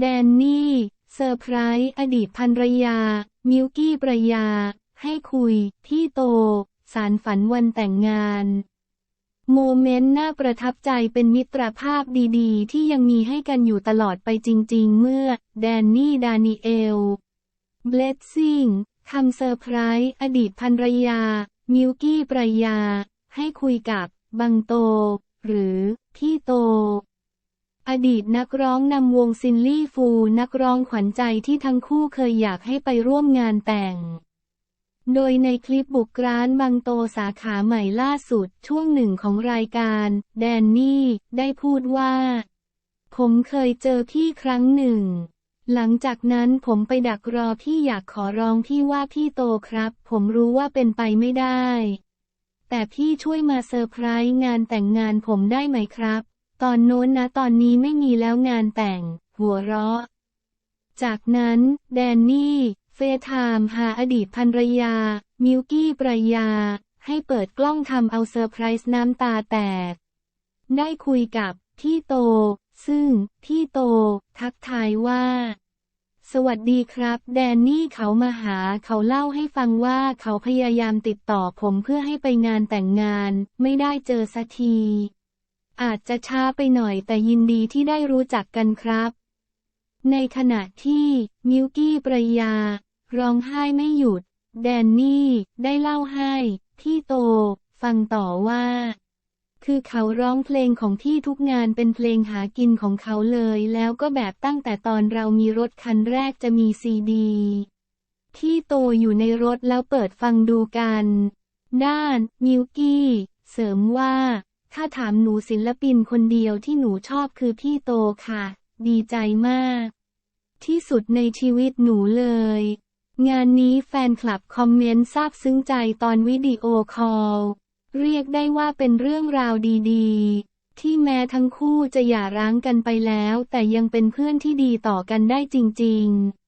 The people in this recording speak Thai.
แดนนี่เซอร์ไพรส์อดีตภรรยา มิวกี้ประยา ให้คุย ที่โต สารฝันวันแต่งงาน โมเมนต์น่าประทับใจเป็นมิตรภาพดีๆ ที่ยังมีให้กันอยู่ตลอดไปจริง ๆ เมื่อ แดนนี่ ดานิเอล เบลซิ่งคำเซอร์ไพรส์อดีตภรรยา มิวกี้ปรายา ให้คุยกับ บังโต หรือ พี่โต อดีตนักร้องนำวงซินลี่ฟูนักร้องขวัญใจที่ทั้งคู่เคยอยากให้ไปร่วมงานแต่ง โดยในคลิปบุกร้านบังโตสาขาใหม่ล่าสุดช่วงหนึ่งของรายการ แดนนี่ ได้พูดว่า ผมเคยเจอพี่ครั้งหนึ่ง หลังจากนั้นผมไปดักรอพี่อยากขอร้องพี่ว่าพี่โตครับ ผมรู้ว่าเป็นไปไม่ได้ แต่พี่ช่วยมาเซอร์ไพรส์งานแต่งงานผมได้ไหมครับ ตอนโน้นนะตอนนี้ไม่มีแล้วงานแต่ง หัวเราะ จากนั้นแดนนี่ เฟซไทม์หาอดีตภรรยา มิวกี้ปรยา ให้เปิดกล้องทำเอาเซอร์ไพรส์น้ำตาแตก ได้คุยกับพี่โต ซึ่งพี่โต ทักทายว่า สวัสดีครับ แดนนี่เขามาหาเขาเล่าให้ฟังว่าเขาพยายามติดต่อผมเพื่อให้ไปงานแต่งงาน ไม่ได้เจอสักที อาจจะช้าไปหน่อยแต่ยินดีที่ได้รู้จักกันครับ ในขณะที่มิวกี้ปรยา ร้องไห้ไม่หยุด แดนนี่ได้เล่าให้พี่โต ฟังต่อว่า คือเขาร้องเพลงของพี่ทุกงานเป็นเพลงหากินของเขาเลย แล้วก็แบบตั้งแต่ตอนเรามีรถคันแรกจะมีซีดี ที่โตอยู่ในรถแล้วเปิดฟังดูกัน ด้านมิวกี้ เสริมว่า ถ้าถามหนูศิลปินคนเดียวที่หนูชอบคือพี่โตค่ะ ดีใจมาก ที่สุดในชีวิตหนูเลย งานนี้แฟนคลับคอมเมนต์ซาบซึ้งใจตอนวิดีโอคอล เรียกได้ว่าเป็นเรื่องราวดีๆ ที่แม้ทั้งคู่จะหย่าร้างกันไปแล้ว แต่ยังเป็นเพื่อนที่ดีต่อกันได้จริง ๆ